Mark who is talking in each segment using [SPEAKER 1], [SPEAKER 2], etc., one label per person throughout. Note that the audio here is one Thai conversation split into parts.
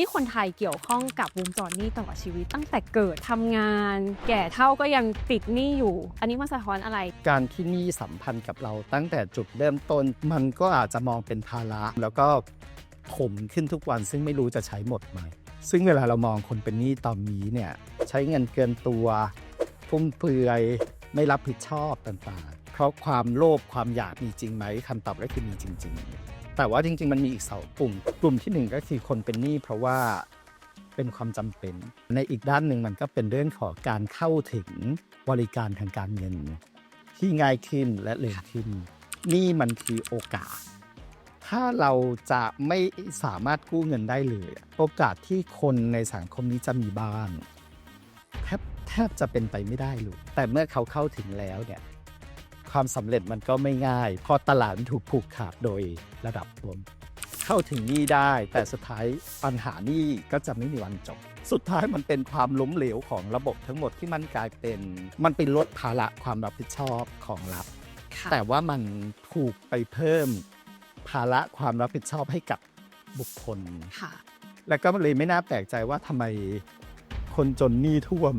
[SPEAKER 1] ที่คนไทยเกี่ยวข้องกับวงจรหนี้ตลอดชีวิต ตั้งแต่เกิดทำงาน แก่เท่าก็ยังติดหนี้อยู่ อันนี้มันสะท้อนอะไร
[SPEAKER 2] การที่หนี้สัมพันธ์กับเราตั้งแต่จุดเริ่มต้น มันก็อาจจะมองเป็นภาระแล้วก็ถมขึ้นทุกวันซึ่งไม่รู้จะใช้หมดไหมซึ่งเวลาเรามองคนเป็นหนี้ตอนนี้เนี่ยใช้เงินเกินตัวฟุ่มเฟือยไม่รับผิดชอบต่างๆ เพราะความโลภความอยากมีจริงไหมคำตอบก็คือมีจริง ๆ แต่ว่าจริง ๆ มันมีอีกสองกลุ่ม กลุ่มที่หนึ่งก็คือคนเป็นหนี้เพราะว่าเป็นความจำเป็น ในอีกด้านหนึ่งมันก็เป็นเรื่องของการเข้าถึงบริการทางการเงิน ที่ง่ายขึ้นและเร็วขึ้น นี่มันคือโอกาส ถ้าเราจะไม่สามารถกู้เงินได้เลย โอกาสที่คนในสังคมนี้จะมีบ้านแทบแทบจะเป็นไปไม่ได้เลยแต่เมื่อเขาเข้าถึงแล้วเนี่ย ความสำเร็จมันก็ไม่ง่ายเพราะตลาดมันถูกผูกขาดโดยระดับรวม เข้าถึงหนี้ได้ แต่สุดท้ายปัญหาหนี้ก็จะไม่มีวันจบ สุดท้ายมันเป็นความล้มเหลวของระบบทั้งหมดที่มันกลายเป็น มันเป็นลดภาระความรับผิดชอบของรัฐแต่ว่ามันถูกไปเพิ่มภาระความรับผิดชอบให้กับบุคคล
[SPEAKER 1] ค่ะ
[SPEAKER 2] แล้วก็เลยไม่น่าแปลกใจว่าทำไมคนจนหนี้ท่วม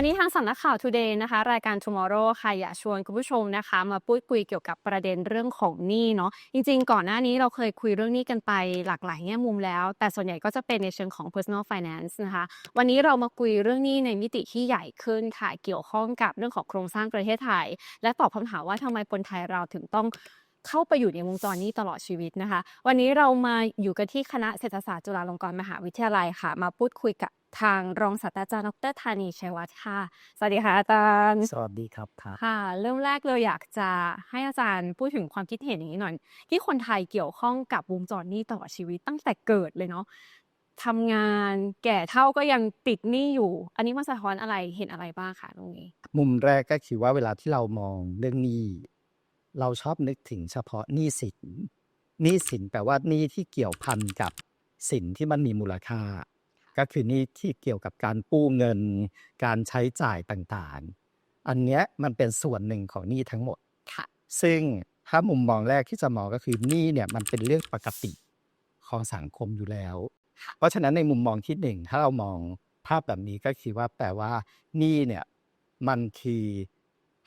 [SPEAKER 1] วันนี้ทางสำนักข่าว Today นะคะ รายการ Tomorrow ค่ะอยากชวนคุณผู้ชมนะคะ มาพูดคุยเกี่ยวกับประเด็นเรื่องของหนี้เนาะจริง ๆ ก่อนหน้านี้เราเคยคุยเรื่องหนี้กันไปหลากหลายแง่มุมแล้ว แต่ส่วนใหญ่ก็จะเป็นในเชิงของ personal finance นะคะ วันนี้เรามาคุยเรื่องหนี้ในมิติที่ใหญ่ขึ้นค่ะเกี่ยวข้องกับเรื่องของโครงสร้างประเทศไทย และตอบคำถามว่าทำไมคนไทยเราถึงต้อง เข้าไปอยู่ในวงจรนี้ตลอดชีวิตนะคะ วันนี้เรามาอยู่กันที่คณะเศรษฐศาสตร์จุฬาลงกรณ์มหาวิทยาลัยค่ะ มาพูดคุยกับทางรองศาสตราจารย์ดรธานีชัยวัฒน์ค่ะ สวัสดีค่ะอาจารย์
[SPEAKER 2] สวัสดีครับครับ
[SPEAKER 1] ค่ะ เริ่มแรกเลยอยากจะให้อาจารย์พูดถึงความคิดเห็นอย่างนี้หน่อย ที่คนไทยเกี่ยวข้องกับวงจรหนี้ตลอดชีวิตตั้งแต่เกิดเลยเนาะทำงานแก่เท่าก็ยังติดหนี้อยู่ อันนี้มันสะท้อนอะไรเห็นอะไรบ้างคะตรงนี้
[SPEAKER 2] มุมแรกก็คือว่าเวลาที่เรามองเรื่องหนี้ เราชอบนึกถึงเฉพาะหนี้สินหนี้สินแปลว่าหนี้ที่เกี่ยวพันกับสินที่มันมีมูลค่า ก็คือหนี้ที่เกี่ยวกับการกู้เงิน การใช้จ่ายต่างๆ อันเนี้ยมันเป็นส่วนหนึ่งของหนี้ทั้งหมด
[SPEAKER 1] ค่ะ
[SPEAKER 2] ซึ่งถ้ามุมมองแรกที่จะมองก็คือหนี้เนี่ยมันเป็นเรื่องปกติของสังคมอยู่แล้ว เพราะฉะนั้นในมุมมองที่หนึ่งถ้าเรามองภาพแบบนี้ก็คือว่าแปลว่าหนี้เนี่ยมันคือ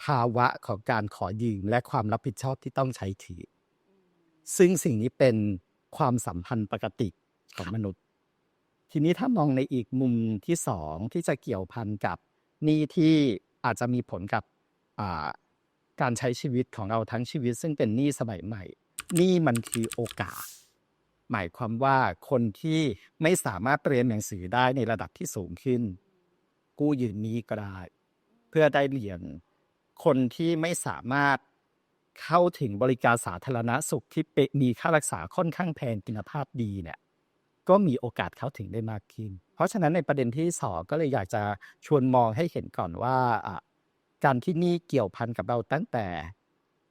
[SPEAKER 2] ภาวะของการขอยืมและความรับผิดชอบที่ต้องใช้ถือ ซึ่งสิ่งนี้เป็นความสัมพันธ์ปกติของมนุษย์ ทีนี้ถ้ามองในอีกมุมที่สองที่จะเกี่ยวพันกับหนี้ที่อาจจะมีผลกับอ่าการใช้ชีวิตของเราทั้งชีวิต ซึ่งเป็นหนี้สมัยใหม่หนี้มันคือโอกาส หมายความว่าคนที่ไม่สามารถเรียนหนังสือได้ในระดับที่สูงขึ้น กู้ยืมหนี้ก็ได้ เพื่อได้เรียน คนที่ไม่สามารถเข้าถึงบริการสาธารณสุขที่เปมีค่ารักษาค่อนข้างแพงคุณภาพดีเนี่ยก็มีโอกาสเข้าถึงได้มากขึ้น เพราะฉะนั้นในประเด็นที่สองก็เลยอยากจะชวนมองให้เห็นก่อนว่า การที่นี่เกี่ยวพันกับเราตั้งแต่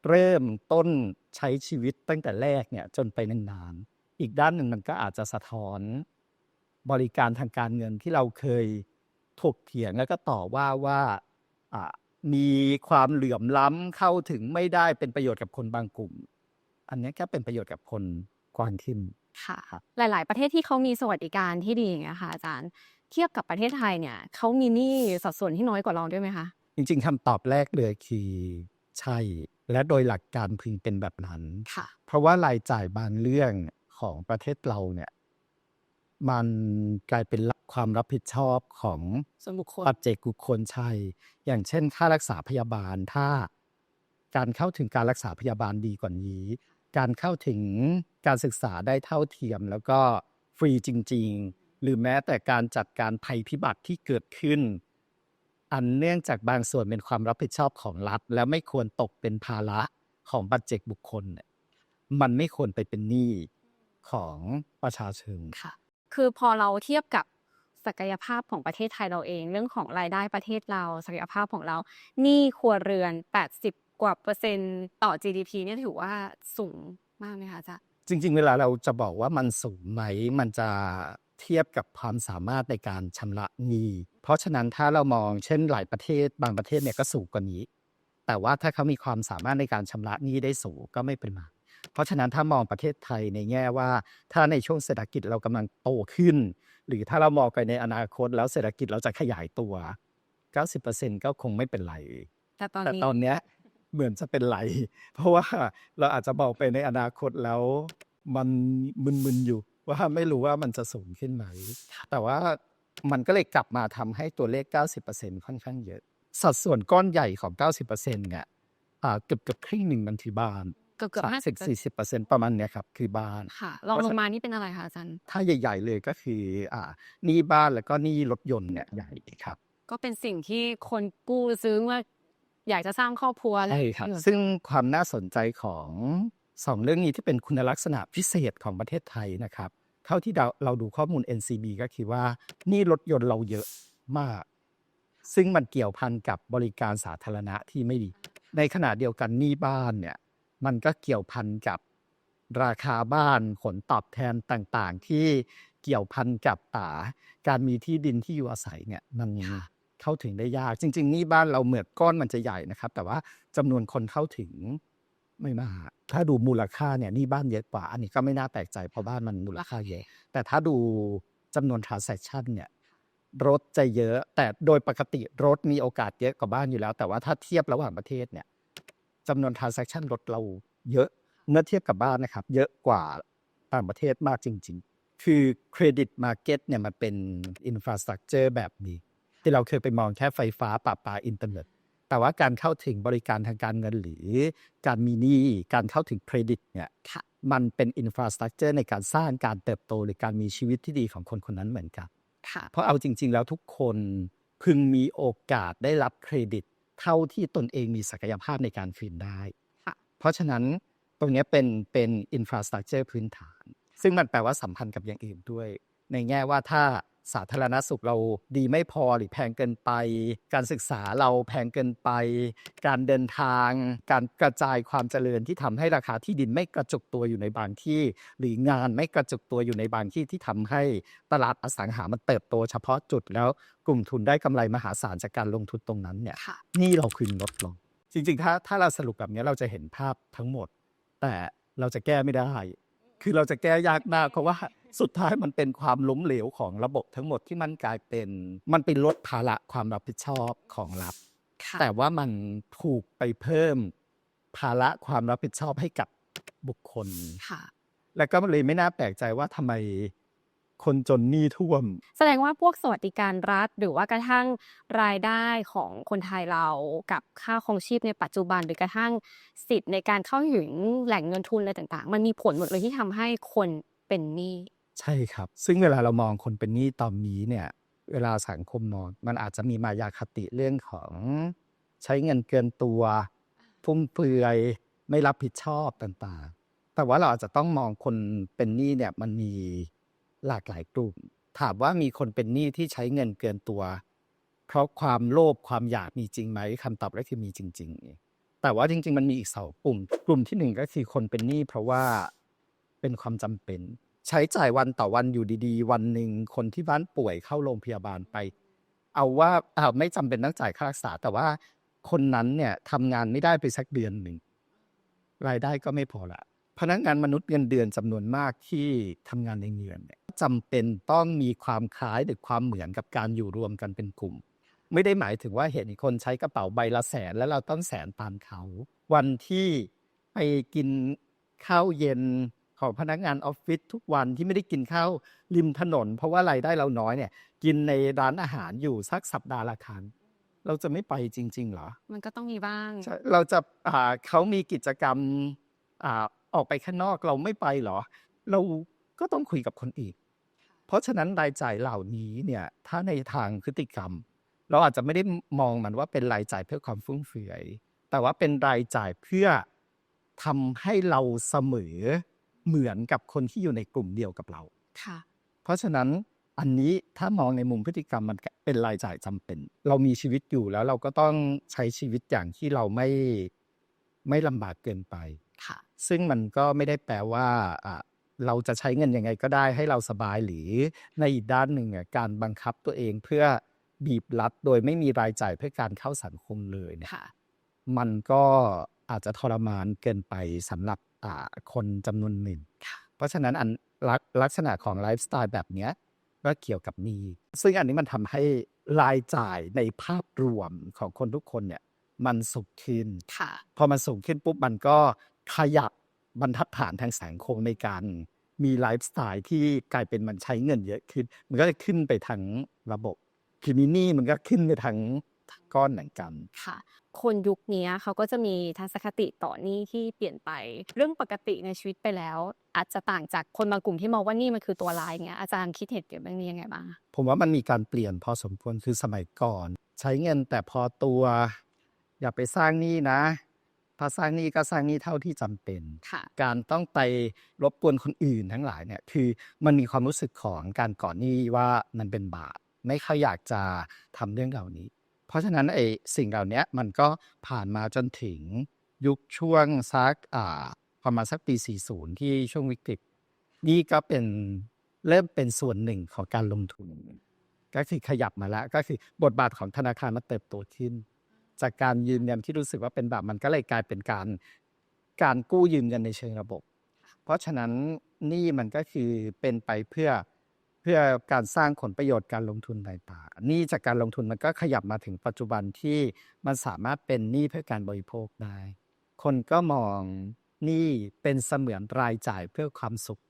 [SPEAKER 2] เริ่มต้นใช้ชีวิตตั้งแต่แรกเนี่ยจนไปนานๆอีกด้านหนึ่งมันก็อาจจะสะท้อน บริการทางการเงินที่เราเคยถกเถียงแล้วก็ต่อว่าว่า มีความเหลื่อมล้ำเข้าถึงไม่ได้เป็นประโยชน์กับคนบางกลุ่ม อันเนี้ยก็เป็นประโยชน์กับคนกว้างขึ้น
[SPEAKER 1] ค่ะ หลาย ๆ ประเทศที่เขามีสวัสดิการที่ดีอย่างเงี้ยค่ะอาจารย์เทียบกับประเทศไทยเนี่ยเขามีหนี้สัดส่วนที่น้อยกว่าเราด้วยไหมคะ
[SPEAKER 2] จริง ๆคำตอบแรกเลยคือใช่ และโดยหลักการพึงเป็นแบบนั้น
[SPEAKER 1] ค่ะ
[SPEAKER 2] เพราะว่ารายจ่ายบางเรื่องของประเทศเราเนี่ย มันกลายเป็น ความรับผิดชอบของ
[SPEAKER 1] ส่วนบุคคล
[SPEAKER 2] ปัจเจกบุคคลใช่อย่างเช่น ค่ารักษาพยาบาลถ้า การเข้าถึงการรักษาพยาบาลดีกว่านี้ การเข้าถึงการศึกษาได้เท่าเทียม แล้วก็ฟรีจริง ๆ หรือแม้แต่การจัดการภัยพิบัติที่เกิดขึ้น อันเนื่องจากบางส่วนเป็นความรับผิดชอบของรัฐ และไม่ควรตกเป็นภาระของปัจเจกบุคคลเนี่ยมันไม่ควรไปเป็นหนี้ของประชาชน
[SPEAKER 1] ค่ะ คือพอเราเทียบกับ ศักยภาพของประเทศไทยเราเอง เรื่องของรายได้ประเทศเราศักยภาพของเราหนี้ครัวเรือน 80 กว่าเปอร์เซ็นต์ต่อ GDP เนี่ยถือว่าสูงมากไหมคะจ๊ะ
[SPEAKER 2] จริง ๆ เวลาเราจะบอกว่ามันสูงไหมมันจะเทียบกับความสามารถในการชำระหนี้เพราะฉะนั้นถ้าเรามองเช่นหลายประเทศบางประเทศเนี่ยก็สูงกว่านี้ แต่ว่าถ้าเขามีความสามารถในการชำระหนี้ได้สูงก็ไม่เป็นไรเพราะฉะนั้นถ้ามองประเทศไทยในแง่ว่า ถ้าในช่วงเศรษฐกิจเรากำลังโตขึ้น หรือถ้าเรามองไปในอนาคตแล้วเศรษฐกิจเราจะขยายตัว 90%ก็คงไม่เป็นไร
[SPEAKER 1] แต่ตอน
[SPEAKER 2] แต่
[SPEAKER 1] นี้
[SPEAKER 2] ตอนเนี้ยเหมือนจะเป็นไร เพราะว่าเราอาจจะมองไปในอนาคตแล้ว มันมึนๆอยู่ว่าไม่รู้ว่ามันจะสูงขึ้นไหม แต่ว่ามันก็เลยกลับมาทำให้ตัวเลข 90%ค่อนข้างเยอะ สัดส่วนก้อนใหญ่ของ 90%เนี่ยอ่าเกือบเกือบครึ่งหนึ่งมันคือบ้าน
[SPEAKER 1] เกือบเกือบห้าสิบ
[SPEAKER 2] สิบสี่สิบเปอร์เซ็นต์ประมาณเนี้ยครับคือบ้าน
[SPEAKER 1] ค่ะลองลงมานี่เป็นอะไรคะอาจารย์
[SPEAKER 2] ถ้าใหญ่ ๆ เลยก็คืออ่าหนี้บ้านแล้วก็หนี้รถยนต์เนี่ยใหญ่ครับ
[SPEAKER 1] ก็เป็นสิ่งที่คนกู้ซื้อว่าอยากจะสร้างครอบครัวและ
[SPEAKER 2] ใช่ครับ
[SPEAKER 1] เออ
[SPEAKER 2] ซึ่งความน่าสนใจของสองเรื่องนี้ที่เป็นคุณลักษณะพิเศษของประเทศไทยนะครับ เท่าที่เราเราดูข้อมูล NCB ก็คือว่าหนี่รถยนต์เราเยอะมาก ซึ่งมันเกี่ยวพันกับบริการสาธารณะที่ไม่ดี ในขณะเดียวกันหนี้บ้านเนี่ย มันก็เกี่ยวพันกับราคาบ้านผลตอบแทนต่างๆ ที่เกี่ยวพันกับอ่าการมีที่ดินที่อยู่อาศัยเนี่ยมัน
[SPEAKER 1] ค่ะ
[SPEAKER 2] เข้าถึงได้ยาก จริงๆหนี่บ้านเราเหมือนก้อนมันจะใหญ่นะครับ แต่ว่าจำนวนคนเข้าถึงไม่มากถ้าดูมูลค่าเนี่ยหนี่บ้านเยอะกว่า อันนี้ก็ไม่น่าแปลกใจเพราะบ้านมันมูลค่าเยอะแต่ถ้าดูจำนวน transaction เนี่ยรถจะเยอะ แต่โดยปกติรถมีโอกาสเยอะกว่าบ้านอยู่แล้ว แต่ว่าถ้าเทียบระหว่างประเทศเนี่ย จำนวน transaction รถเราเยอะเมื่อเทียบกับบ้านนะครับ เยอะกว่าต่างประเทศมากจริง ๆ คือเครดิตมาร์เก็ตเนี่ยมันเป็นอินฟราสตรักเจอร์แบบนี้ ที่เราเคยไปมองแค่ไฟฟ้าปราปาอินเทอร์เน็ต แต่ว่าการเข้าถึงบริการทางการเงินหรือการมีหนี้การเข้าถึงเครดิตเนี่ย
[SPEAKER 1] ค่ะ
[SPEAKER 2] มันเป็นอินฟราสตรักเจอร์ในการสร้างการเติบโตหรือการมีชีวิตที่ดีของคนคนนั้นเหมือนกัน
[SPEAKER 1] ค่ะ
[SPEAKER 2] เพราะเอาจริง ๆ แล้วทุกคนพึงมีโอกาสได้รับเครดิต เท่าที่ตนเองมีศักยภาพในการคืนได้
[SPEAKER 1] ค่ะ
[SPEAKER 2] เพราะฉะนั้นตรงเนี้ยเป็นเป็นอินฟราสตรักเจอร์พื้นฐาน ซึ่งมันแปลว่าสัมพันธ์กับอย่างอื่นด้วย ในแง่ว่าถ้า สาธารณสุขเราดีไม่พอหรือแพงเกินไป การศึกษาเราแพงเกินไป การเดินทาง การกระจายความเจริญที่ทำให้ราคาที่ดินไม่กระจุกตัวอยู่ในบางที่ หรืองานไม่กระจุกตัวอยู่ในบางที่ที่ทำให้ตลาดอสังหามันเติบโตเฉพาะจุดแล้วกลุ่มทุนได้กำไรมหาศาลจากการลงทุนตรงนั้นเนี่ย
[SPEAKER 1] ค่ะ
[SPEAKER 2] หนี่เราคืนลดลง จริงๆ ถ้าถ้าเราสรุปแบบนี้เราจะเห็นภาพทั้งหมด แต่เราจะแก้ไม่ได้ คือเราจะแก้ยากมากเพราะว่า สุดท้ายมันเป็นความล้มเหลวของระบบทั้งหมดที่มันกลายเป็น มันเป็นลดภาระความรับผิดชอบของรัฐ
[SPEAKER 1] ค่ะ
[SPEAKER 2] แต่ว่ามันถูกไปเพิ่มภาระความรับผิดชอบให้กับบุคคล
[SPEAKER 1] ค่ะ
[SPEAKER 2] แล้วก็เลยไม่น่าแปลกใจว่าทำไมคนจนหนี้ท่วม
[SPEAKER 1] แสดงว่าพวกสวัสดิการรัฐ หรือว่ากระทั่งรายได้ของคนไทยเรากับค่าครองชีพในปัจจุบัน หรือกระทั่งสิทธิ์ในการเข้าถึงแหล่งเงินทุนอะไรต่าง ๆ มันมีผลหมดเลยที่ทำให้คนเป็นหนี้
[SPEAKER 2] ใช่ครับ ซึ่งเวลาเรามองคนเป็นหนี้ตอนนี้เนี่ย เวลาสังคมมองมันอาจจะมีมายาคติเรื่องของใช้เงินเกินตัวฟุ่มเฟือยไม่รับผิดชอบต่างๆ แต่ว่าเราอาจจะต้องมองคนเป็นหนี้เนี่ยมันมีหลากหลายกลุ่ม ถามว่ามีคนเป็นหนี้ที่ใช้เงินเกินตัว เพราะความโลภความอยากมีจริงไหมคำตอบก็คือมีจริง ๆ แต่ว่าจริง ๆ มันมีอีกสองกลุ่ม กลุ่มที่หนึ่งก็คือคนเป็นหนี้เพราะว่าเป็นความจำเป็น ใช้จ่ายวันต่อวันอยู่ดีๆ วันหนึ่งคนที่บ้านป่วยเข้าโรงพยาบาลไป เอาว่าอ่าไม่จำเป็นต้องจ่ายค่ารักษา แต่ว่าคนนั้นเนี่ยทำงานไม่ได้ไปสักเดือนหนึ่งรายได้ก็ไม่พอละพนักงานมนุษย์เงินเดือนจำนวนมากที่ทำงานในเงินเนี่ยจำเป็นต้องมีความคล้ายหรือความเหมือนกับการอยู่รวมกันเป็นกลุ่ม ไม่ได้หมายถึงว่าเห็นคนใช้กระเป๋าใบละแสนแล้วเราต้องแสนตามเขา วันที่ไปกินข้าวเย็น ของพนักงานออฟฟิศทุกวันที่ไม่ได้กินข้าวริมถนน เพราะว่ารายได้เราน้อยเนี่ยกินในร้านอาหารอยู่สักสัปดาห์ละครั้งเราจะไม่ไปจริง ๆ เหรอ
[SPEAKER 1] มันก็ต้องมีบ้าง
[SPEAKER 2] ใช่เราจะอ่าเขามีกิจกรรมอ่าออกไปข้างนอกเราไม่ไปเหรอ เราก็ต้องคุยกับคนอื่นเพราะฉะนั้นรายจ่ายเหล่านี้เนี่ยถ้าในทางพฤติกรรม เราอาจจะไม่ได้มองมันว่าเป็นรายจ่ายเพื่อความฟุ่มเฟือย แต่ว่าเป็นรายจ่ายเพื่อทำให้เราเสมอ เหมือนกับคนที่อยู่ในกลุ่มเดียวกับเรา
[SPEAKER 1] ค่ะ
[SPEAKER 2] เพราะฉะนั้นอันนี้ถ้ามองในมุมพฤติกรรมมันเป็นรายจ่ายจำเป็น เรามีชีวิตอยู่แล้วเราก็ต้องใช้ชีวิตอย่างที่เราไม่ไม่ลำบากเกินไป
[SPEAKER 1] ค่ะ
[SPEAKER 2] ซึ่งมันก็ไม่ได้แปลว่าอะเราจะใช้เงินยังไงก็ได้ให้เราสบายหรือในอีกด้านหนึ่งอะการบังคับตัวเองเพื่อบีบรัดโดยไม่มีรายจ่ายเพื่อการเข้าสังคมเลยเนี่ย
[SPEAKER 1] ค่ะ
[SPEAKER 2] มันก็อาจจะทรมานเกินไปสำหรับอ่า คนจำนวนหนึ่ง
[SPEAKER 1] ค่ะ
[SPEAKER 2] เพราะฉะนั้นอันลักลักษณะของไลฟ์สไตล์แบบเนี้ยก็เกี่ยวกับหนี้ซึ่งอันนี้มันทำให้รายจ่ายในภาพรวมของคนทุกคนเนี่ยมันสูงขึ้น
[SPEAKER 1] ค่ะ
[SPEAKER 2] พอมันสูงขึ้นปุ๊บมันก็ขยับบรรทัดฐานทางสังคมในการมีไลฟ์สไตล์ที่กลายเป็นมันใช้เงินเยอะขึ้น มันก็จะขึ้นไปทั้งระบบคือมีหนี้มันก็ขึ้นไปทั้ง ก้อนเหมือนกัน
[SPEAKER 1] ค่ะ คนยุคเนี้ยเขาก็จะมีทัศนคติต่อหนี้ที่เปลี่ยนไป เรื่องปกติในชีวิตไปแล้ว อาจจะต่างจากคนบางกลุ่มที่มองว่านี่มันคือตัวร้ายเงี้ยอาจารย์คิดเห็นเกี่ยวกับเรื่องนี้ยังไงบ้างคะ
[SPEAKER 2] ผมว่ามันมีการเปลี่ยนพอสมควรคือสมัยก่อน ใช้เงินแต่พอตัว อย่าไปสร้างหนี้นะถ้าสร้างหนี้ก็สร้างหนี้เท่าที่จำเป็น
[SPEAKER 1] ค่ะ
[SPEAKER 2] การต้องไปรบกวนคนอื่นทั้งหลายเนี่ยคือมันมีความรู้สึกของการก่อนหนี้ว่ามันเป็นบาปไม่ค่อยอยากจะทำเรื่องเหล่านี้ เพราะฉะนั้นไอ้สิ่งเหล่านี้มันก็ผ่านมาจนถึงยุคช่วงสักอ่าประมาณสักปี 40 ที่ช่วงวิกฤตนี่ก็เป็นเริ่มเป็นส่วนหนึ่งของการลงทุน ก็คือขยับมาแล้ว ก็คือบทบาทของธนาคารมันเติบโตขึ้น จากการยืมเงินที่รู้สึกว่าเป็นแบบมันก็เลยกลายเป็นการการกู้ยืมเงินในเชิงระบบ เพราะฉะนั้นนี่มันก็คือเป็นไปเพื่อ เพื่อการสร้างผลประโยชน์การลงทุนต่าหนี่จากการลงทุนมันก็ขยับมาถึงปัจจุบันที่มันสามารถเป็นหนี้เพื่อการบริโภคได้ คนก็มองหนี้เป็นเสมือนรายจ่ายเพื่อความสุข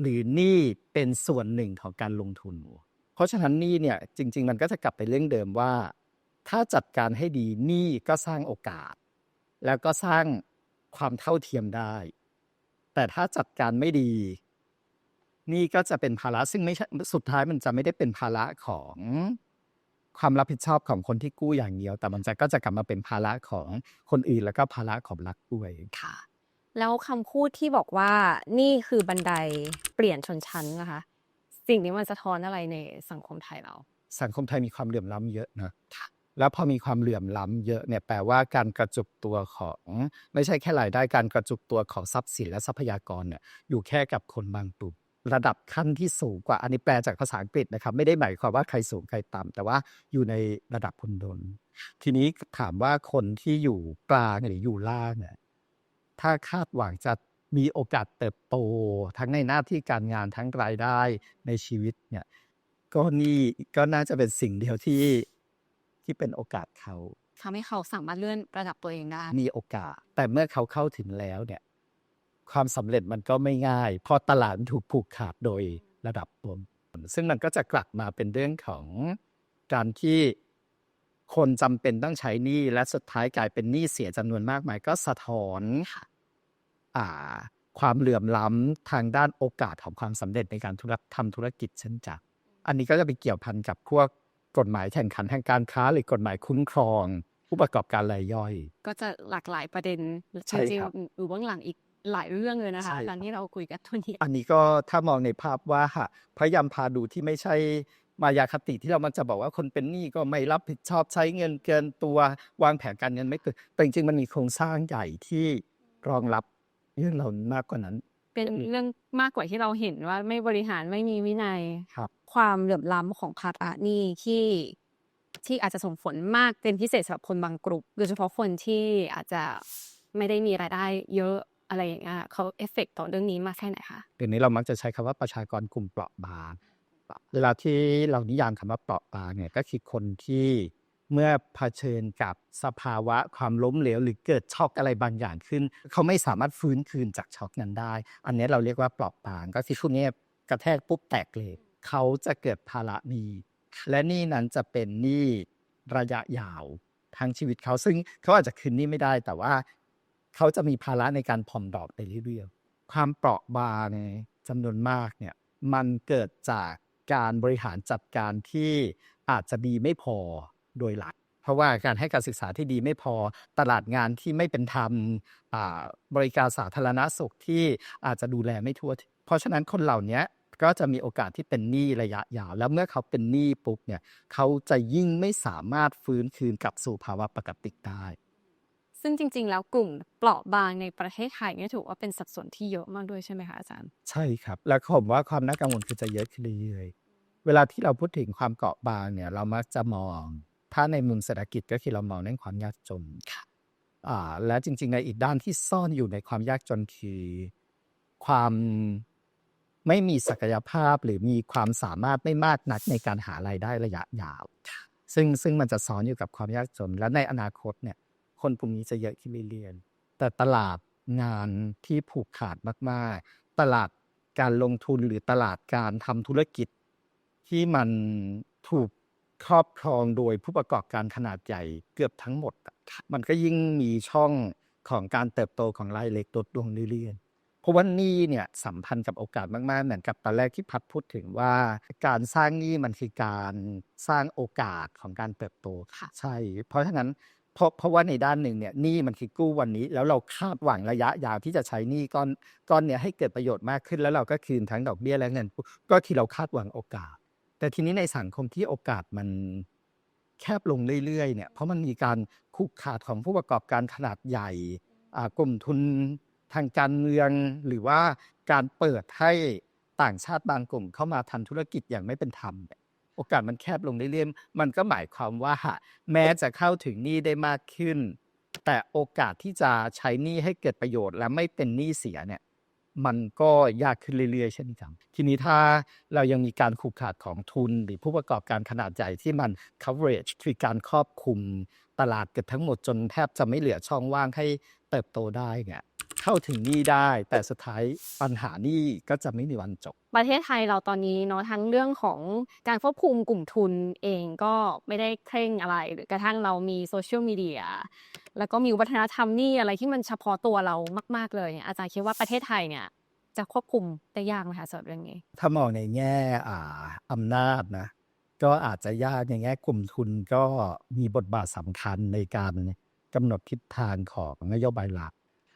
[SPEAKER 2] หรือหนี้เป็นส่วนหนึ่งของการลงทุน เพราะฉะนั้นหนี้เนี่ยจริง ๆ มันก็จะกลับไปเรื่องเดิมว่า ถ้าจัดการให้ดีหนี้ก็สร้างโอกาส แล้วก็สร้างความเท่าเทียมได้ แต่ถ้าจัดการไม่ดี นี่ก็จะเป็นภาระซึ่งไม่ใช่สุดท้ายมันจะไม่ได้เป็นภาระของความรับผิดชอบของคนที่กู้อย่างเดียว แต่มันจะก็จะกลับมาเป็นภาระของคนอื่นแล้วก็ภาระของรัฐด้วย
[SPEAKER 1] ค่ะ แล้วคำพูดที่บอกว่านี่คือบันไดเปลี่ยนชนชั้นนะคะ สิ่งนี้มันสะท้อนอะไรในสังคมไทยเรา
[SPEAKER 2] สังคมไทยมีความเหลื่อมล้ำเยอะนะแล้วพอมีความเหลื่อมล้ำเยอะเนี่ยแปลว่าการกระจุกตัวของ ไม่ใช่แค่รายได้การกระจุกตัวของทรัพย์สินและทรัพยากรเนี่ยอยู่แค่กับคนบางกลุ่ม ระดับขั้นที่สูงกว่า อันนี้แปลจากภาษาอังกฤษนะครับ ไม่ได้หมายความว่าใครสูงใครต่ำแต่ว่าอยู่ในระดับคนดน ทีนี้ถามว่าคนที่อยู่กลางหรืออยู่ล่างเนี่ยถ้าคาดหวังจะมีโอกาสเติบโต ทั้งในหน้าที่การงานทั้งรายได้ในชีวิตเนี่ยก็นี่ก็น่าจะเป็นสิ่งเดียวที่ที่เป็นโอกาสเขา
[SPEAKER 1] ทำให้เขาสามารถเลื่อนระดับตัวเองได้
[SPEAKER 2] มีโอกาส แต่เมื่อเขาเข้าถึงแล้วเนี่ย ความสำเร็จมันก็ไม่ง่าย เพราะตลาดมันถูกผูกขาดโดยระดับรวมซึ่งมันก็จะกลับมาเป็นเรื่องของการที่คนจำเป็นต้องใช้หนี้และสุดท้ายกลายเป็นหนี้เสียจำนวนมากมายก็สะท้อน
[SPEAKER 1] ค่ะ
[SPEAKER 2] อ่า ความเหลื่อมล้ำทางด้านโอกาสของความสำเร็จในการธุรทำธุรกิจเช่นกันอันนี้ก็จะไปเกี่ยวพันกับพวกกฎหมายแข่งขันทางการค้าหรือกฎหมายคุ้มครอง ผู้ประกอบการรายย่อย
[SPEAKER 1] ก็จะหลากหลายประเด็น
[SPEAKER 2] ใช่
[SPEAKER 1] จริง
[SPEAKER 2] ครับ
[SPEAKER 1] ๆอยู่เบื้องหลังอีก หลายเรื่องเลยนะคะ
[SPEAKER 2] ใช่ครับ
[SPEAKER 1] ตอนที่เราคุยกันตัวนี้
[SPEAKER 2] อันนี้ก็ถ้ามองในภาพว่าพยายามพาดูที่ไม่ใช่มายาคติที่เรามันจะบอกว่าคนเป็นหนี้ก็ไม่รับผิดชอบใช้เงินเกินตัววางแผนการเงินไม่เกินแต่จริงๆมันมีโครงสร้างใหญ่ที่รองรับเรื่องเหล่านี้มากกว่านั้น
[SPEAKER 1] เป็นเรื่องมากกว่าที่เราเห็นว่าไม่บริหารไม่มีวินัย
[SPEAKER 2] ครับ
[SPEAKER 1] ความเหลื่อมล้ำของภาระหนี้ที่ที่อาจจะส่งผลมากเป็นพิเศษสำหรับคนบางกลุ่มโดยเฉพาะคนที่อาจจะไม่ได้มีรายได้เยอะ อะไรอย่างเงี้ยเขาเอฟเฟกต่อเรื่องนี้มากแค่ไหนคะ
[SPEAKER 2] เดี๋ยวนี้เรามักจะใช้คำว่าประชากรกลุ่มเปราะบางเวลาที่เรานิยามคำว่าเปราะบางเนี่ยก็คือคนที่เมื่อเผชิญกับสภาวะความล้มเหลว หรือเกิดช็อกอะไรบางอย่างขึ้น เขาไม่สามารถฟื้นคืนจากช็อกนั้นได้ อันนี้เราเรียกว่าเปราะบางก็คือช่วงนี้กระแทกปุ๊บแตกเลย เขาจะเกิดภาระหนี้และหนี้นั้นจะเป็นหนี้ระยะยาวทั้งชีวิตเขาซึ่งเขาอาจจะคืนหนี้ไม่ได้แต่ว่า เขาจะมีภาระในการผ่อนดอกไปเรื่อยๆ ความเปราะบางจำนวนมากเนี่ยมันเกิดจากการบริหารจัดการที่อาจจะดีไม่พอโดยหลัก เพราะว่าการให้การศึกษาที่ดีไม่พอตลาดงานที่ไม่เป็นธรรมบริการสาธารณสุขที่อาจจะดูแลไม่ทั่วถึงเพราะฉะนั้นคนเหล่านี้ก็จะมีโอกาสที่เป็นหนี้ระยะยาว แล้วเมื่อเขาเป็นหนี้ปุ๊บเนี่ยเขาจะยิ่งไม่สามารถฟื้นคืนกลับสู่ภาวะปกติได้
[SPEAKER 1] ซึ่งจริง ๆ แล้วกลุ่มเปราะบางในประเทศไทยเนี่ยถือว่าเป็นสัดส่วนที่เยอะมากด้วยใช่ไหมคะอาจารย์
[SPEAKER 2] ใช่ครับ แล้วผมว่าความน่ากังวลคือจะเยอะขึ้นเรื่อยๆเวลาที่เราพูดถึงความเกราะบางเนี่ยเรามักจะมอง ถ้าในมุมเศรษฐกิจก็คือเรามองเรื่องความยากจนอ่าและจริง ๆ ในอีกด้านที่ซ่อนอยู่ในความยากจนคือความไม่มีศักยภาพหรือมีความสามารถไม่มากนักในการหารายได้ระยะยาว ซึ่งซึ่งมันจะซ้อนอยู่กับความยากจน และในอนาคตเนี่ย คนกลุ่มนี้จะเยอะขึ้นเรื่อยๆแต่ตลาดงานที่ผูกขาดมาก ๆ ตลาดการลงทุนหรือตลาดการทำธุรกิจ ที่มันถูกครอบครองโดยผู้ประกอบการขนาดใหญ่เกือบทั้งหมดอะมันก็ยิ่งมีช่องของการเติบโตของรายเล็กลดลงเรื่อยๆเพราะว่าหนี้เนี่ยสัมพันธ์กับโอกาสมากๆ เหมือนกับตอนแรกที่พัดพูดถึงว่า การสร้างหนี้มันคือการสร้างโอกาสของการเติบโต
[SPEAKER 1] ค่ะ
[SPEAKER 2] ใช่ เพราะฉะนั้น เพราะเพราะว่าในด้านหนึ่งเนี่ยหนี้มันคือกู้วันนี้ แล้วเราคาดหวังระยะยาวที่จะใช้หนี้ก้อนก้อนเนี้ยให้เกิดประโยชน์มากขึ้น แล้วเราก็คืนทั้งดอกเบี้ยและเงินก็คือเราคาดหวังโอกาส แต่ทีนี้ในสังคมที่โอกาสมันแคบลงเรื่อยๆเนี่ยเพราะมันมีการคุกขาดของผู้ประกอบการขนาดใหญ่กลุ่มทุนทางการเมืองหรือว่าการเปิดให้ต่างชาติบางกลุ่มเข้ามาทำธุรกิจอย่างไม่เป็นธรรม โอกาสมันแคบลงเรื่อยๆมันก็หมายความว่า แม้จะเข้าถึงหนี้ได้มากขึ้น แต่โอกาสที่จะใช้หนี้ให้เกิดประโยชน์ และไม่เป็นหนี้เสียเนี่ยมันก็ยากขึ้นเรื่อยๆ เช่นกันทีนี้ถ้าเรายังมีการผูกขาดของทุน หรือผู้ประกอบการขนาดใหญ่ที่มัน coverage คือการครอบคลุมตลาดเกือบทั้งหมดจนแทบจะไม่เหลือช่องว่างให้เติบโตได้เนี่ย เข้าถึงหนี้ได้ แต่สุดท้ายปัญหาหนี้ก็จะไม่มีวันจบ
[SPEAKER 1] ประเทศไทยเราตอนนี้เนาะทั้งเรื่องของการควบคุมกลุ่มทุนเองก็ไม่ได้เคร่งอะไร หรือกระทั่งเรามีโซเชียลมีเดียแล้วก็มีวัฒนธรรมนี่อะไรที่มันเฉพาะตัวเรามาก ๆเลยเนี่ยอาจารย์คิดว่าประเทศไทยเนี่ยจะควบคุมได้ยากไหมคะสำหรับเรื่องนี้
[SPEAKER 2] ถ้ามองในแง่อ่าอำนาจนะก็อาจจะยากในแง่กลุ่มทุนก็มีบทบาทสำคัญในการกำหนดทิศทางของนโยบายหลัก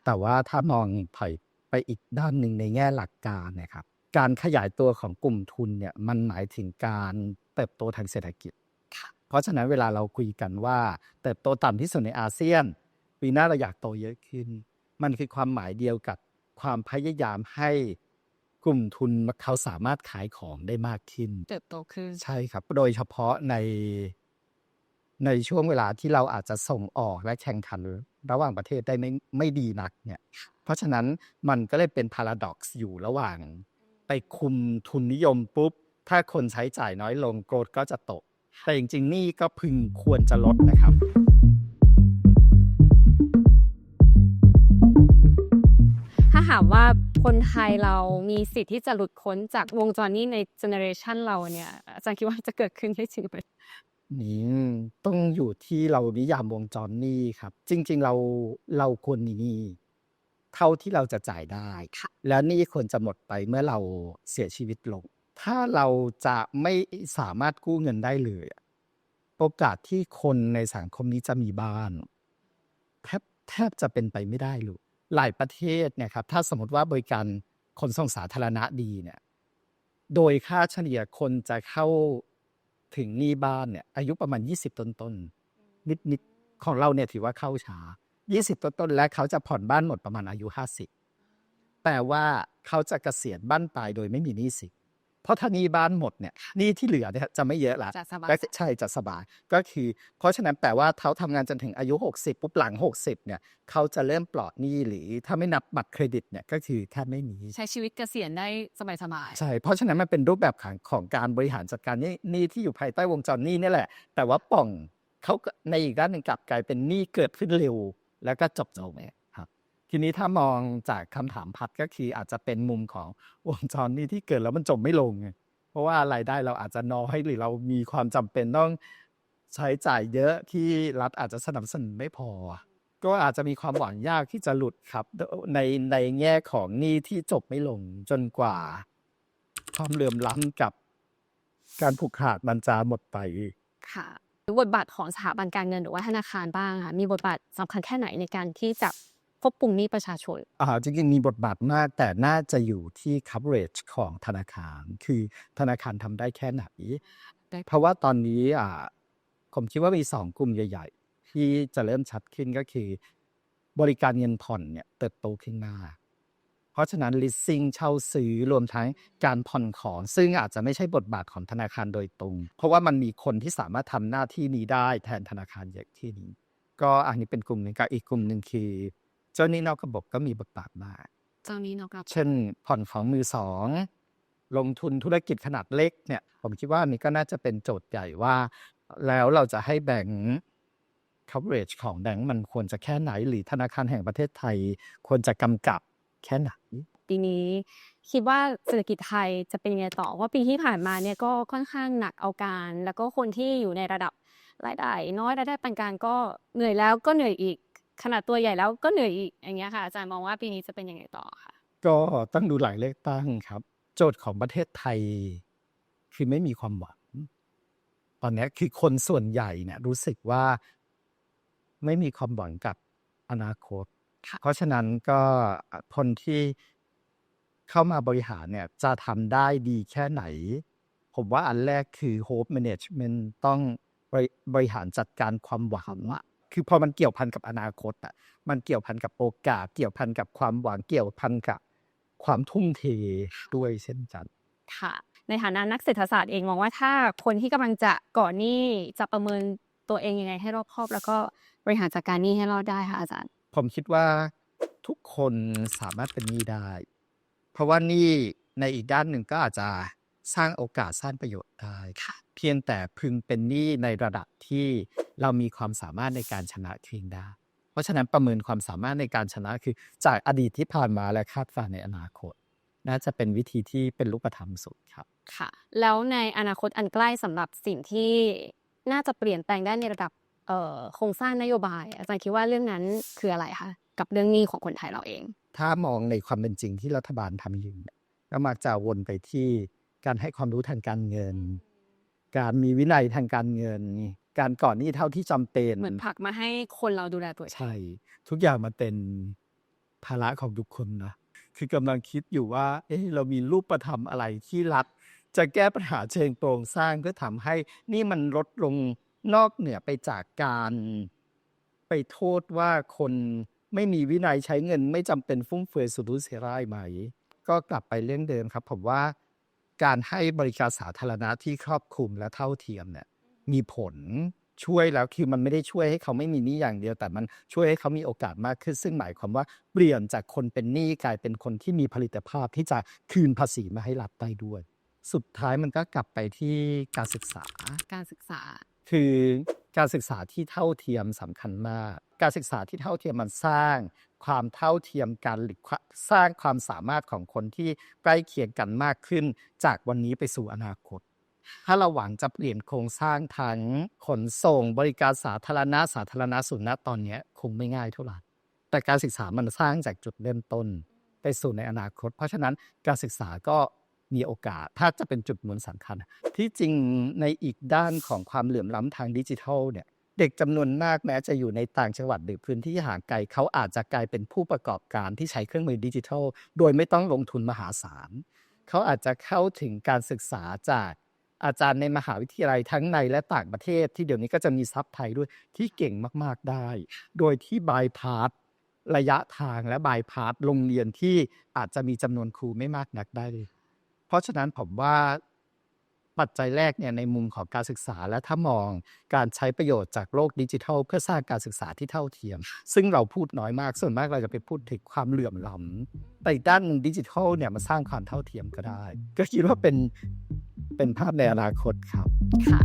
[SPEAKER 2] แต่ว่าถ้ามองถอยไปอีกด้านหนึ่งในแง่หลักการเนะครับ การขยายตัวของกลุ่มทุนเนี่ยมันหมายถึงการเติบโตทางเศรษฐกิจ เพราะฉะนั้นเวลาเราคุยกันว่าเติบโตต่ำที่สุดในอาเซียน ปีหน้าเราอยากโตเยอะขึ้น มันคือความหมายเดียวกับความพยายามให้กลุ่มทุนเขาสามารถขายของได้มากขึ้น
[SPEAKER 1] เติบโตขึ้น
[SPEAKER 2] ใช่ครับ โดยเฉพาะในในช่วงเวลาที่เราอาจจะส่งออกและแข่งขัน ระหว่างประเทศได้ไม่ไม่ดีนักเนี่ย เพราะฉะนั้นมันก็เลยเป็นพาราดอกซ์อยู่ระหว่าง ไปคุมทุนนิยมปุ๊บ ถ้าคนใช้จ่ายน้อยลงโกรดก็จะตก แต่จริงๆนี่ก็พึงควรจะลดนะครับ
[SPEAKER 1] ถ้าถามว่าคนไทยเรามีสิทธิ์ที่จะหลุดพ้นจากวงจรนี้ในเจเนอเรชันเราเนี่ยอาจารย์คิดว่าจะเกิดขึ้นได้จริงไหม
[SPEAKER 2] นี่ต้องอยู่ที่เรานิยามวงจรหนี้ครับ จริง ๆ เราเราควรมีหนี้เท่าที่เราจะจ่ายได้
[SPEAKER 1] ค่ะ
[SPEAKER 2] แล้วหนี้ควรจะหมดไปเมื่อเราเสียชีวิตลง ถ้าเราจะไม่สามารถกู้เงินได้เลยอะโอกาสที่คนในสังคมนี้จะมีบ้าน แทบแทบจะเป็นไปไม่ได้เลยหลายประเทศเนี่ยครับ ถ้าสมมติว่าบริการขนส่งสาธารณะดีเนี่ย โดยค่าเฉลี่ยคนจะเข้า ถึงหนี้บ้านเนี่ยอายุประมาณ 20 ต้นต้นๆนิดๆของเราเนี่ยถือว่าเข้าช้า 20 ต้นต้นๆและเขาจะผ่อนบ้านหมดประมาณอายุ 50 แต่ว่าเขาจะเกษียณบ้านปลายโดยไม่มีหนี้สิน เพราะถ้าหนี้บ้านหมดเนี่ยหนี้ที่เหลือเนี่ยจะไม่เยอะละ
[SPEAKER 1] จะสบาย
[SPEAKER 2] ก็ใช่จะสบายก็คือ เพราะฉะนั้นแปลว่าเขาทำงานจนถึงอายุ 60 ปุ๊บหลัง 60เนี่ยเขาจะเริ่มปลอดหนี้หรือถ้าไม่นับบัตรเครดิตเนี่ยก็คือแทบไม่มี
[SPEAKER 1] ใช้ชีวิตเกษียณได้สบาย
[SPEAKER 2] ใช่ เพราะฉะนั้นมันเป็นรูปแบบของของการบริหารจัดการหนี้หนี้ที่อยู่ภายใต้วงจรหนี้นี่แหละ แต่ว่าป่องเขาก็ในอีกด้านหนึ่งกลับกลายเป็นหนี้เกิดขึ้นเร็ว แล้วก็จบจบครับ ทีนี้ถ้ามองจากคำถามพัดก็คืออาจจะเป็นมุมของวงจรนี้ที่เกิดแล้วมันจบไม่ลงไงเพราะว่ารายได้เราอาจจะน้อยหรือเรามีความจำเป็นต้องใช้จ่ายเยอะที่รัฐอาจจะสนับสนุนไม่พอ ก็อาจจะมีความหวังยากที่จะหลุดครับ ในในแง่ของหนี้ที่จบไม่ลงจนกว่าความเหลื่อมล้ำกับการผูกขาดมันจะหมดไป
[SPEAKER 1] ค่ะบทบาทของสถาบันการเงินหรือว่าธนาคารบ้างค่ะมีบทบาทสำคัญแค่ไหนในการที่จะ ควบคุมหนี้ประชาชน
[SPEAKER 2] อ่าจริงๆมีบทบาทมาก แต่น่าจะอยู่ที่ coverage ของธนาคาร คือธนาคารทำได้แค่ไหน
[SPEAKER 1] ได้
[SPEAKER 2] เพราะว่าตอนนี้อ่าผมคิดว่ามีสองกลุ่มใหญ่ ๆ ที่จะเริ่มชัดขึ้นก็คือ บริการเงินผ่อนเนี่ยเติบโตขึ้นมากเพราะฉะนั้น leasing เช่าซื้อรวมทั้งการผ่อนของ ซึ่งอาจจะไม่ใช่บทบาทของธนาคารโดยตรง เพราะว่ามันมีคนที่สามารถทำหน้าที่นี้ได้แทนธนาคารอย่างที่นี้ก็อันนี้เป็นกลุ่มหนึ่งกับอีกกลุ่มหนึ่งคือ เจ้าหนี้นอกระบบก็มีบทบาทมาก
[SPEAKER 1] เจ้านี้เนาะครับ
[SPEAKER 2] เช่นผ่อนของมือสองลงทุนธุรกิจขนาดเล็กเนี่ย ผมคิดว่าอันนี้ก็น่าจะเป็นโจทย์ใหญ่ว่า แล้วเราจะให้แบ่ง coverage ของแบงก์มันควรจะแค่ไหน หรือธนาคารแห่งประเทศไทย ควรจะกำกับแค่ไหน
[SPEAKER 1] ปีนี้ คิดว่าเศรษฐกิจไทยจะเป็นยังไงต่อว่าปีที่ผ่านมาเนี่ยก็ค่อนข้างหนักเอาการ แล้วก็คนที่อยู่ในระดับรายได้น้อยรายได้ปานกลางก็เหนื่อยแล้วก็เหนื่อยอีก ขนาดตัวใหญ่แล้วก็เหนื่อยอีกอย่างเงี้ยค่ะ อาจารย์มองว่าปีนี้จะเป็นยังไงต่อค่ะ
[SPEAKER 2] ก็ต้องดูหลายเลือกตั้งครับ โจทย์ของประเทศไทย คือไม่มีความหวัง ตอนเนี้ยคือคนส่วนใหญ่เนี่ยรู้สึกว่าไม่มีความหวังกับอนาคต
[SPEAKER 1] ค่ะ
[SPEAKER 2] เพราะฉะนั้นก็คนที่เข้ามาบริหารเนี่ยจะทำได้ดีแค่ไหน ผมว่าอันแรกคือ hope management ต้องบริบริหารจัดการความหวังอะ คือพอมันเกี่ยวพันกับอนาคตอะมันเกี่ยวพันกับโอกาส เกี่ยวพันกับความหวังเกี่ยวพันกับความทุ่มเทด้วยเช่นกัน
[SPEAKER 1] ค่ะ ในฐานะนักเศรษฐศาสตร์เองมองว่าถ้าคนที่กำลังจะก่อหนี้จะประเมินตัวเองยังไงให้รอบคอบ แล้วก็บริหารจัดการหนี้ให้รอดได้ค่ะอาจารย์
[SPEAKER 2] ผมคิดว่าทุกคนสามารถเป็นหนี้ได้ เพราะว่าหนี้ในอีกด้านหนึ่งก็อาจจะ สร้างโอกาสสร้างประโยชน์ได้
[SPEAKER 1] ค่ะ
[SPEAKER 2] เพียงแต่พึงเป็นหนี้ในระดับที่เรามีความสามารถในการชนะคืนได้ เพราะฉะนั้นประเมินความสามารถในการชนะคือจากอดีตที่ผ่านมาและคาดการณ์ในอนาคต น่าจะเป็นวิธีที่เป็นรูปธรรมสุดครับ
[SPEAKER 1] ค่ะ แล้วในอนาคตอันใกล้สำหรับสิ่งที่น่าจะเปลี่ยนแปลงได้ในระดับเอ่อโครงสร้างนโยบาย อาจารย์คิดว่าเรื่องนั้นคืออะไรคะกับเรื่องหนี้ของคนไทยเราเอง
[SPEAKER 2] ถ้ามองในความเป็นจริงที่รัฐบาลทำอยู่เนี่ยก็มักจะวนไปที่ การให้ความรู้ทางการเงิน การมีวินัยทางการเงิน การก่อนหนี้เท่าที่จำเป็น
[SPEAKER 1] เหมือนผลักมาให้คนเราดูแลตัวเอง
[SPEAKER 2] ใช่ ทุกอย่างมันเป็นภาระของทุกคนนะคือกำลังคิดอยู่ว่า เอ๊ะเรามีรูปธรรมอะไรที่รัฐจะแก้ปัญหาเชิงโครงสร้างเพื่อทำให้นี่มันลดลงนอกเหนือไปจากการไปโทษว่าคนไม่มีวินัยใช้เงิน ไม่จำเป็นฟุ่มเฟือยสุรุ่ยเสียร่ายไหม ก็กลับไปเรื่องเดิมครับ ผมว่า การให้บริการสาธารณะที่ครอบคลุมและเท่าเทียมเนี่ยมีผลช่วยแล้วคือมันไม่ได้ช่วยให้เขาไม่มีหนี้อย่างเดียว แต่มันช่วยให้เขามีโอกาสมากขึ้น ซึ่งหมายความว่าเปลี่ยนจากคนเป็นหนี้กลายเป็นคนที่มีผลิตภาพที่จะคืนภาษีมาให้รัฐได้ด้วย สุดท้ายมันก็กลับไปที่การศึกษา
[SPEAKER 1] การศึกษา
[SPEAKER 2] คือการศึกษาที่เท่าเทียมสำคัญมาก การศึกษาที่เท่าเทียมมันสร้าง ความเท่าเทียมกันหรือสร้างความสามารถของคนที่ใกล้เคียงกันมากขึ้น จากวันนี้ไปสู่อนาคต ถ้าเราหวังจะเปลี่ยนโครงสร้างทั้งขนส่งบริการสาธารณะสาธารณสุขณตอนนี้คงไม่ง่ายเท่าไหร่แต่การศึกษามันสร้างจากจุดเริ่มต้นไปสู่ในอนาคต เพราะฉะนั้นการศึกษาก็ มีโอกาส ถ้าจะเป็นจุดหมุนสำคัญ ที่จริงในอีกด้านของความเหลื่อมล้ำทางดิจิทัลเนี่ยเด็กจำนวนมากแม้จะอยู่ในต่างจังหวัดหรือพื้นที่ห่างไกลเขาอาจจะกลายเป็นผู้ประกอบการที่ใช้เครื่องมือดิจิทัล โดยไม่ต้องลงทุนมหาศาลเขาอาจจะเข้าถึงการศึกษาจากอาจารย์ในมหาวิทยาลัยทั้งในและต่างประเทศ ที่เดี๋ยวนี้ก็จะมีซับไทยด้วยที่เก่งมากๆได้ โดยที่บายพาสระยะทางและบายพาสโรงเรียนที่อาจจะมีจำนวนครูไม่มากนักได้เลย เพราะฉะนั้นผมว่าปัจจัยแรกเนี่ยในมุมของการศึกษาและถ้ามองการใช้ประโยชน์จากโลกดิจิทัล เพื่อสร้างการศึกษาที่เท่าเทียม ซึ่งเราพูดน้อยมากส่วนมากเราจะไปพูดถึงความเหลื่อมล้ำแต่ด้านดิจิทัลเนี่ยมันสร้างความเท่าเทียมก็ได้ ก็คิดว่าเป็นเป็นภาพในอนาคตครับ
[SPEAKER 1] ค่ะ